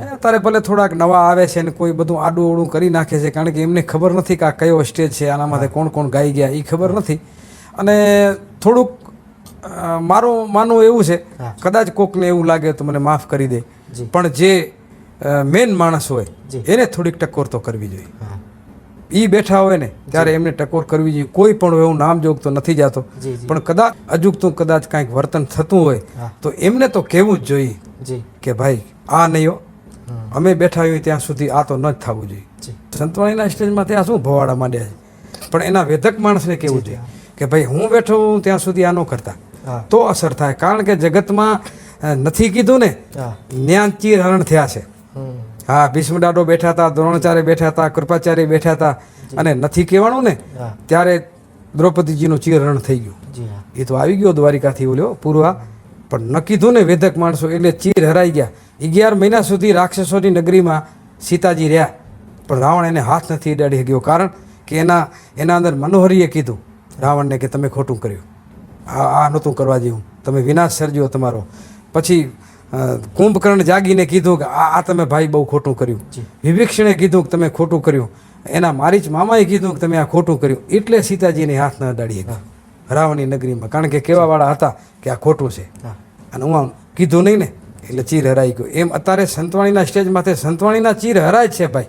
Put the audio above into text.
અત્યારે ભલે થોડાક નવા આવે છે ને કોઈ બધું આડું ઓડું કરી નાખે છે કારણ કે એમને ખબર નથી કે આ કયો સ્ટેજ છે આના માટે કોણ કોણ ગાઈ ગયા એ ખબર નથી. અને થોડુંક મારું માનવું એવું છે. કદાચ કોકને એવું લાગે તો મને માફ કરી દે. પણ જે મેન માણસ હોય એને થોડીક ટકોર તો કરવી જોઈએ. એ બેઠા હોય ને ત્યારે એમને ટકોર કરવી જોઈએ. કોઈ પણ એવું નામ જોગતો નથી જાતો પણ કદાચ અજુગતું કદાચ કાંઈક વર્તન થતું હોય તો એમને તો કહેવું જ જોઈએ કે ભાઈ આ નહીં હો. અમે બેઠા હોઈએ ત્યાં સુધી આ તો ન જ થવું જોઈએ. સંતવાણીના સ્ટેજમાં ત્યાં શું ભવાડા માંડ્યા છે? પણ એના વેધક માણસને કેવું છે? જોઈએ કે ભાઈ હું બેઠો હું ત્યાં સુધી આ ન કરતા. તો અસર થાય. કારણ કે જગતમાં નથી કીધું ને જ્ઞાન ચીર હરણ થયા છે. હા ભીષ્મ દાડો બેઠા હતા દ્રોણાચાર્ય બેઠા હતા કૃપાચાર્ય બેઠા હતા. અને નથી કહેવાનું ને ત્યારે દ્રૌપદીજીનું ચીરહરણ થઈ ગયું. એ તો આવી ગયો દ્વારિકાથી ઓલ્યો પૂર્વા. પણ ન કીધું ને વેદક માણસો એટલે ચીર હરાઈ ગયા. અગિયાર મહિના સુધી રાક્ષસોની નગરીમાં સીતાજી રહ્યા. પણ રાવણ એને હાથ નથી અડાડી ગયો કારણ કે એના એના અંદર મનોહરીએ કીધું રાવણને કે તમે ખોટું કર્યું. આ આ નહોતું કરવા જેવું. તમે વિનાશ સર્જ્યો તમારો. પછી કુંભકર્ણ જાગીને કીધું કે આ આ તમે ભાઈ બહુ ખોટું કર્યું. વિભીક્ષણે કીધું કે તમે ખોટું કર્યું. એના મારી જ મામાએ કીધું કે તમે આ ખોટું કર્યું. એટલે સીતાજીને હાથ ન અડાડી ગયા રાવણની નગરીમાં. કારણ કે કહેવાવાળા હતા કે આ ખોટું છે. અને હું આમ કીધું નહીં ને એટલે ચીર હરાઈ ગયો. એમ અત્યારે સંતવાણીના સ્ટેજ માથે સંતવાણીના ચીર હરાય છે ભાઈ.